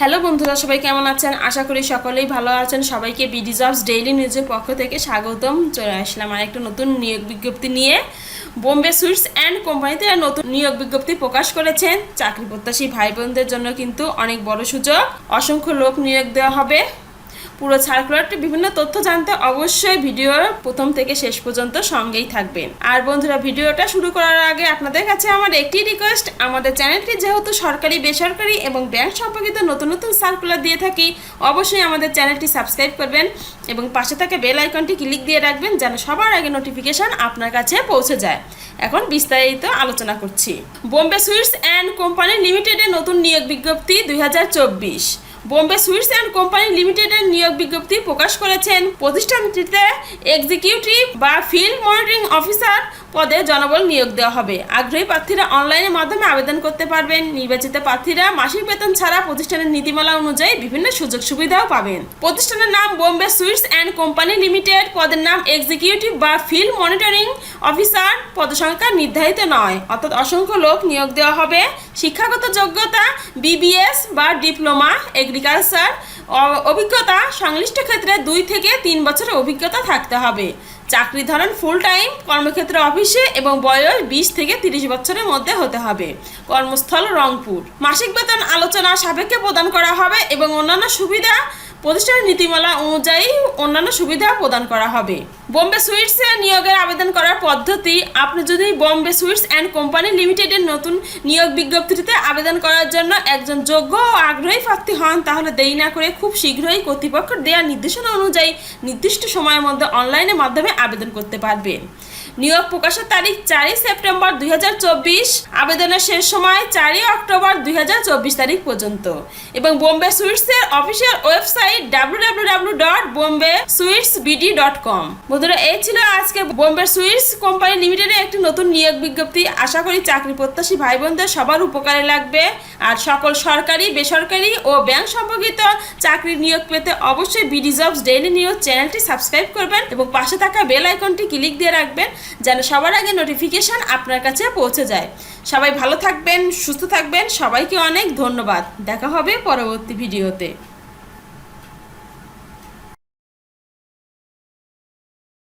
Hello বন্ধুরা, সবাই কেমন আছেন? আশা করি সকলেই ভালো আছেন। সবাইকে বিডি জবস ডেইলি নিউজের পক্ষ থেকে স্বাগতম। চলে আসলাম আর একটা নতুন নিয়োগ বিজ্ঞপ্তি নিয়ে। বোম্বে সুইটস অ্যান্ড কোম্পানিতে নতুন নিয়োগ বিজ্ঞপ্তি প্রকাশ করেছেন। চাকরি প্রত্যাশী ভাই বোনদের জন্য কিন্তু অনেক বড় সুযোগ। অসংখ্য লোক নিয়োগ দেওয়া হবে। পুরো সার্কুলারটি বিভিন্ন তথ্য জানতে অবশ্যই ভিডিওর প্রথম থেকে শেষ পর্যন্ত সঙ্গেই থাকবেন। আর বন্ধুরা, ভিডিওটা শুরু করার আগে আপনাদের কাছে আমার একটি রিকোয়েস্ট আমাদের চ্যানেলটি যেহেতু সরকারি, বেসরকারি এবং ব্যাংক সম্পর্কিত নতুন নতুন সার্কুলার দিয়ে থাকি, অবশ্যই আমাদের চ্যানেলটি সাবস্ক্রাইব করবেন এবং পাশে থাকা বেল আইকনটি ক্লিক দিয়ে রাখবেন যেন সবার আগে নোটিফিকেশন আপনার কাছে পৌঁছে যায়। এখন বিস্তারিত আলোচনা করছি। বোম্বে সুইটস অ্যান্ড কোম্পানি লিমিটেডের নতুন নিয়োগ বিজ্ঞপ্তি দুই হাজার চব্বিশ। বোম্বে সুইটস অ্যান্ড কোম্পানি লিমিটেডের নিয়োগ বিজ্ঞপ্তি প্রকাশ করেছেন। প্রতিষ্ঠানটিতে এক্সিকিউটিভ বা ফিল্ড মনিটরিং অফিসার পদে জনবল নিয়োগ দেওয়া হবে। আগ্রহী প্রার্থীরা অনলাইনের মাধ্যমে আবেদন করতে পারবেন। নির্বাচিত প্রার্থীরা মাসিক বেতন ছাড়া প্রতিষ্ঠানের নীতিমালা অনুযায়ী বিভিন্ন সুযোগ সুবিধাও পাবেন। প্রতিষ্ঠানের নাম Bombay sweets and company limited. পদের নাম এক্সিকিউটিভ বা ফিল্ড মনিটরিং অফিসার। পদসংখ্যা নির্ধারিত নয়, অর্থাৎ অসংখ্য লোক নিয়োগ দেওয়া হবে। শিক্ষাগত যোগ্যতা, বিবিএস বা ডিপ্লোমা এগ্রিকালচার অভিজ্ঞতা সংশ্লিষ্ট ক্ষেত্রে দুই থেকে তিন বছরের অভিজ্ঞতা থাকতে হবে। চাকরি ধরেন ফুল টাইম কর্মক্ষেত্র অফিসে এবং বয়স বিশ থেকে তিরিশ বছরের মধ্যে হতে হবে। কর্মস্থল রংপুর। মাসিক বেতন আলোচনা সাপেক্ষে প্রদান করা হবে এবং অন্যান্য সুবিধা প্রতিষ্ঠানের নীতিমালা অনুযায়ী অন্যান্য সুবিধা প্রদান করা হবে। বোম্বে সুইটসে নিয়োগের আবেদন করার পদ্ধতি, আপনি যদি বোম্বে সুইটস অ্যান্ড কোম্পানি লিমিটেডের নতুন নিয়োগ বিজ্ঞপ্তিতে আবেদন করার জন্য একজন যোগ্য ও আগ্রহী প্রার্থী হন, তাহলে দেরি না করে খুব শীঘ্রই কর্তৃপক্ষ দেওয়া নির্দেশনা অনুযায়ী নির্দিষ্ট সময়ের মধ্যে অনলাইনের মাধ্যমে আবেদন করতে পারবেন নিয়োগ প্রকাশের তারিখ চারই সেপ্টেম্বর দুই হাজার চব্বিশ, আবেদনের শেষ সময় চারই অক্টোবর দুই হাজার চব্বিশ তারিখ পর্যন্ত। এবং Bombay সুইটসের official website W dot Bombay sweets BD dot com. বন্ধুরা, এই ছিল আজকে বোম্বে সুইটস কোম্পানি লিমিটেডের একটি নতুন নিয়োগ বিজ্ঞপ্তি। আশা করি চাকরি প্রত্যাশী ভাই বোনদের সবার উপকারে লাগবে। আর সকল সরকারি, বেসরকারি ও ব্যাংক সম্পর্কিত চাকরি নিয়োগ পেতে অবশ্যই বিডি জবস ডেইলি নিউজ চ্যানেলটি সাবস্ক্রাইব করবেন এবং পাশে থাকা বেল আইকনটি ক্লিক দিয়ে রাখবেন, যেন সবার আগে নোটিফিকেশান আপনার কাছে পৌঁছে যায়। সবাই ভালো থাকবেন, সুস্থ থাকবেন, সবাইকে অনেক ধন্যবাদ। দেখা হবে পরবর্তী ভিডিওতে